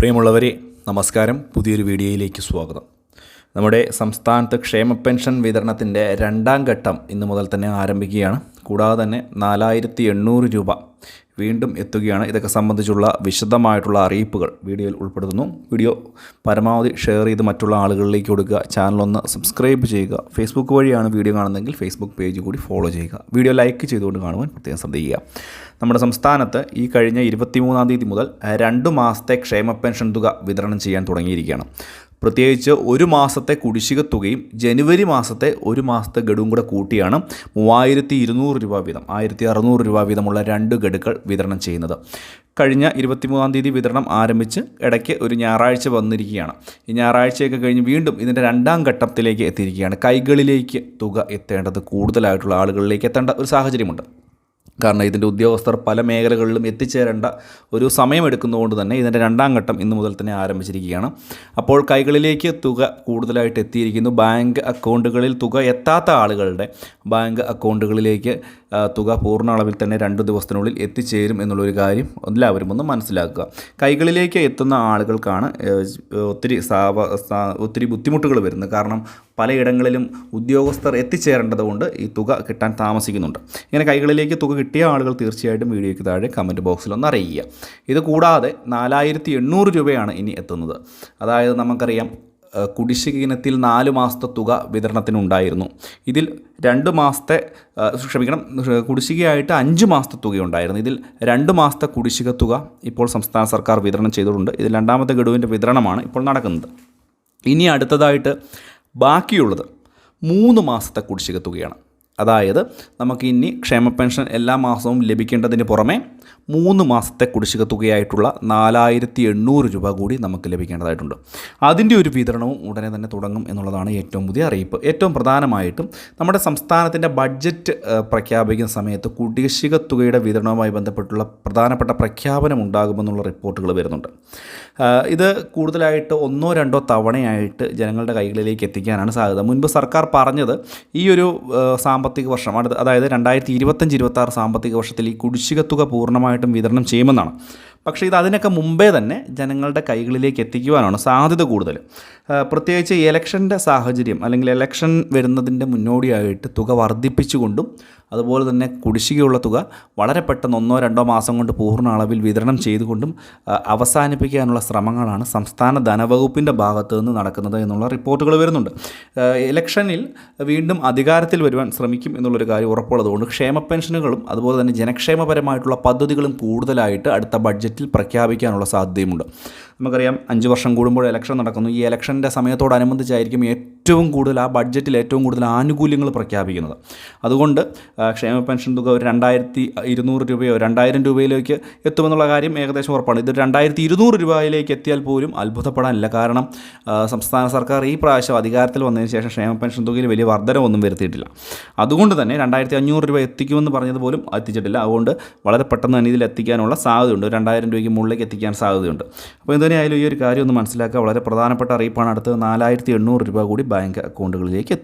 പ്രിയമുള്ളവരെ നമസ്കാരം. പുതിയൊരു വീഡിയോയിലേക്ക് സ്വാഗതം. നമ്മുടെ സംസ്ഥാനത്ത് ക്ഷേമ പെൻഷൻ വിതരണത്തിന്റെ രണ്ടാം ഘട്ടം ഇന്ന് മുതൽ തന്നെ ആരംഭിക്കുകയാണ്. കൂടാതെ തന്നെ നാലായിരത്തി എണ്ണൂറ് രൂപ വീണ്ടും എത്തുകയാണ്. ഇതൊക്കെ സംബന്ധിച്ചുള്ള വിശദമായിട്ടുള്ള അറിയിപ്പുകൾ വീഡിയോയിൽ ഉൾപ്പെടുത്തുന്നു. വീഡിയോ പരമാവധി ഷെയർ ചെയ്ത് മറ്റുള്ള ആളുകളിലേക്ക് കൊടുക്കുക. ചാനലൊന്ന് സബ്സ്ക്രൈബ് ചെയ്യുക. ഫേസ്ബുക്ക് വഴിയാണ് വീഡിയോ കാണുന്നതെങ്കിൽ ഫേസ്ബുക്ക് പേജ് കൂടി ഫോളോ ചെയ്യുക. വീഡിയോ ലൈക്ക് ചെയ്തുകൊണ്ട് കാണുവാൻ പ്രത്യേകം ശ്രദ്ധിക്കുക. നമ്മുടെ സംസ്ഥാനത്ത് ഈ കഴിഞ്ഞ ഇരുപത്തിമൂന്നാം തീയതി മുതൽ രണ്ട് മാസത്തെ ക്ഷേമ പെൻഷൻ തുക വിതരണം ചെയ്യാൻ തുടങ്ങിയിരിക്കുകയാണ്. പ്രത്യേകിച്ച് ഒരു മാസത്തെ കുടിശ്ശിക തുകയും ജനുവരി മാസത്തെ ഒരു മാസത്തെ ഗഡുവും കൂടെ കൂട്ടിയാണ് മൂവായിരത്തി ഇരുന്നൂറ് രൂപ വീതം ആയിരത്തി അറുന്നൂറ് രൂപ വീതമുള്ള രണ്ട് ഗഡുക്കൾ വിതരണം ചെയ്യുന്നത്. കഴിഞ്ഞ ഇരുപത്തിമൂന്നാം തീയതി വിതരണം ആരംഭിച്ച് ഇടയ്ക്ക് ഒരു ഞായറാഴ്ച വന്നിരിക്കുകയാണ്. ഈ ഞായറാഴ്ചയൊക്കെ കഴിഞ്ഞ് വീണ്ടും ഇതിന്റെ രണ്ടാം ഘട്ടത്തിലേക്ക് എത്തിയിരിക്കുകയാണ്. കൈകളിലേക്ക് തുക എത്തേണ്ടത് കൂടുതലായിട്ടുള്ള ആളുകളിലേക്ക് എത്തേണ്ട ഒരു സാഹചര്യമുണ്ട്. കാരണം ഇതിന്റെ ഉദ്യോഗസ്ഥർ പല മേഖലകളിലും എത്തിച്ചേരേണ്ട ഒരു സമയമെടുക്കുന്നതുകൊണ്ട് തന്നെ ഇതിന്റെ രണ്ടാം ഘട്ടം ഇന്ന് മുതൽ തന്നെ ആരംഭിച്ചിരിക്കുകയാണ്. അപ്പോൾ കൈകളിലേക്ക് തുക കൂടുതലായിട്ട് എത്തിയിരിക്കുന്നു. ബാങ്ക് അക്കൗണ്ടുകളിൽ തുക എത്താത്ത ആളുകളുടെ ബാങ്ക് അക്കൗണ്ടുകളിലേക്ക് തുക പൂർണ അളവിൽ തന്നെ രണ്ട് ദിവസത്തിനുള്ളിൽ എത്തിച്ചേരും എന്നുള്ളൊരു കാര്യം എല്ലാവരും ഒന്ന് മനസ്സിലാക്കുക. കൈകളിലേക്ക് എത്തുന്ന ആളുകൾക്കാണ് ഒത്തിരി ഒത്തിരി ബുദ്ധിമുട്ടുകൾ വരുന്നത്. കാരണം പലയിടങ്ങളിലും ഉദ്യോഗസ്ഥർ എത്തിച്ചേരേണ്ടതുകൊണ്ട് ഈ തുക കിട്ടാൻ താമസിക്കുന്നുണ്ട്. ഇങ്ങനെ കൈകളിലേക്ക് തുക കിട്ടിയ ആളുകൾ തീർച്ചയായിട്ടും വീഡിയോയ്ക്ക് താഴെ കമന്റ് ബോക്സിൽ ഒന്ന് അറിയിക്കുക. ഇത് കൂടാതെ നാലായിരത്തി എണ്ണൂറ് രൂപയാണ് ഇനി എത്തുന്നത്. അതായത് നമുക്കറിയാം കുടിശ്ശിക ഇനത്തിൽ നാല് മാസത്തെ തുക വിതരണത്തിനുണ്ടായിരുന്നു. ഇതിൽ രണ്ട് മാസത്തെ ക്ഷമിക്കണം കുടിശ്ശികയായിട്ട് അഞ്ച് മാസത്തെ തുകയുണ്ടായിരുന്നു. ഇതിൽ രണ്ട് മാസത്തെ കുടിശ്ശിക തുക ഇപ്പോൾ സംസ്ഥാന സർക്കാർ വിതരണം ചെയ്തിട്ടുണ്ട്. ഇതിൽ രണ്ടാമത്തെ ഗഡുവിന്റെ വിതരണമാണ് ഇപ്പോൾ നടക്കുന്നത്. ഇനി അടുത്തതായിട്ട് ബാക്കിയുള്ളത് മൂന്ന് മാസത്തെ കുടിശ്ശിക തുകയാണ്. അതായത് നമുക്ക് ഇനി ക്ഷേമ പെൻഷൻ എല്ലാ മാസവും ലഭിക്കേണ്ടതിന് പുറമെ മൂന്ന് മാസത്തെ കുടിശ്ശിക തുകയായിട്ടുള്ള നാലായിരത്തി എണ്ണൂറ് രൂപ കൂടി നമുക്ക് ലഭിക്കേണ്ടതായിട്ടുണ്ട്. അതിന്റെ ഒരു വിതരണവും ഉടനെ തന്നെ തുടങ്ങും എന്നുള്ളതാണ് ഏറ്റവും പുതിയ അറിയിപ്പ്. ഏറ്റവും പ്രധാനമായിട്ടും നമ്മുടെ സംസ്ഥാനത്തിന്റെ ബഡ്ജറ്റ് പ്രഖ്യാപിക്കുന്ന സമയത്ത് കുടിശ്ശിക തുകയുടെ വിതരണവുമായി ബന്ധപ്പെട്ടുള്ള പ്രധാനപ്പെട്ട പ്രഖ്യാപനം ഉണ്ടാകുമെന്നുള്ള റിപ്പോർട്ടുകൾ വരുന്നുണ്ട്. ഇത് കൂടുതലായിട്ട് ഒന്നോ രണ്ടോ തവണയായിട്ട് ജനങ്ങളുടെ കൈകളിലേക്ക് എത്തിക്കാനാണ് സാധ്യത. മുൻപ് സർക്കാർ പറഞ്ഞത് ഈ ഒരു ഏഹ്, സാമ്പത്തിക വർഷം. അടുത്ത അതായത് രണ്ടായിരത്തി ഇരുപത്തഞ്ച് ഇരുപത്താറ് സാമ്പത്തിക വർഷത്തിൽ ഈ കുടിശ്ശിക തുക പൂർണമായിട്ടും വിതരണം ചെയ്യുമെന്നാണ്. പക്ഷേ ഇത് അതിനൊക്കെ മുമ്പേ തന്നെ ജനങ്ങളുടെ കൈകളിലേക്ക് എത്തിക്കുവാനാണ് സാധ്യത കൂടുതൽ. പ്രത്യേകിച്ച് ഇലക്ഷന്റെ സാഹചര്യം അല്ലെങ്കിൽ ഇലക്ഷൻ വരുന്നതിന്റെ മുന്നോടിയായിട്ട് തുക വർദ്ധിപ്പിച്ചുകൊണ്ടും അതുപോലെ തന്നെ കുടിശ്ശികയുള്ള തുക വളരെ പെട്ടെന്ന് ഒന്നോ രണ്ടോ മാസം കൊണ്ട് പൂർണ അളവിൽ വിതരണം ചെയ്തുകൊണ്ടും അവസാനിപ്പിക്കാനുള്ള ശ്രമങ്ങളാണ് സംസ്ഥാന ധനവകുപ്പിന്റെ ഭാഗത്തു നിന്ന് നടക്കുന്നത് എന്നുള്ള റിപ്പോർട്ടുകൾ വരുന്നുണ്ട്. ഇലക്ഷനിൽ വീണ്ടും അധികാരത്തിൽ വരുവാൻ ശ്രമിക്കും എന്നുള്ളൊരു കാര്യം ഉറപ്പുള്ളതുകൊണ്ട് ക്ഷേമ പെൻഷനുകളും അതുപോലെ തന്നെ ജനക്ഷേമപരമായിട്ടുള്ള പദ്ധതികളും കൂടുതലായിട്ട് അടുത്ത ബഡ്ജറ്റിൽ പ്രഖ്യാപിക്കാനുള്ള സാധ്യതയുമുണ്ട്. നമുക്കറിയാം അഞ്ച് വർഷം കൂടുമ്പോൾ ഇലക്ഷൻ നടക്കുന്നു. ഈ ഇലക്ഷന്റെ സമയത്തോടനുബന്ധിച്ചായിരിക്കും ഏറ്റവും കൂടുതൽ ആ ബഡ്ജറ്റിൽ ഏറ്റവും കൂടുതൽ ആനുകൂല്യങ്ങൾ പ്രഖ്യാപിക്കുന്നത്. അതുകൊണ്ട് ക്ഷേമ പെൻഷൻ തുക ഒരു രണ്ടായിരത്തി ഇരുന്നൂറ് രൂപയോ രണ്ടായിരം രൂപയിലേക്ക് എത്തുമെന്നുള്ള കാര്യം ഏകദേശം ഉറപ്പാണ്. ഇത് രണ്ടായിരത്തി ഇരുന്നൂറ് രൂപയിലേക്ക് എത്തിയാൽ പോലും അത്ഭുതപ്പെടാനില്ല. കാരണം സംസ്ഥാന സർക്കാർ ഈ പ്രാവശ്യം അധികാരത്തിൽ വന്നതിന് ശേഷം ക്ഷേമ പെൻഷൻ തുകയിൽ വലിയ വർധനവൊന്നും വരുത്തിയിട്ടില്ല. അതുകൊണ്ട് തന്നെ രണ്ടായിരത്തി അഞ്ഞൂറ് രൂപ എത്തിക്കുമെന്ന് പറഞ്ഞത് പോലും എത്തിച്ചിട്ടില്ല. അതുകൊണ്ട് വളരെ പെട്ടെന്ന് തന്നെ ഇതിൽ എത്തിക്കാനുള്ള സാധ്യതയുണ്ട്. രണ്ടായിരം രൂപയ്ക്ക് മുകളിലേക്ക് എത്തിക്കാൻ സാധ്യതയുണ്ട്. അപ്പോൾ എന്തുതന്നെയായാലും ഈ ഒരു കാര്യം ഒന്ന് മനസ്സിലാക്കുക. വളരെ പ്രധാനപ്പെട്ട അറിയിപ്പാണ്. അടുത്തത് നാലായിരത്തി എണ്ണൂറ് രൂപ കൂടി ബാങ്ക് അക്കൗണ്ടുകളിലേക്ക്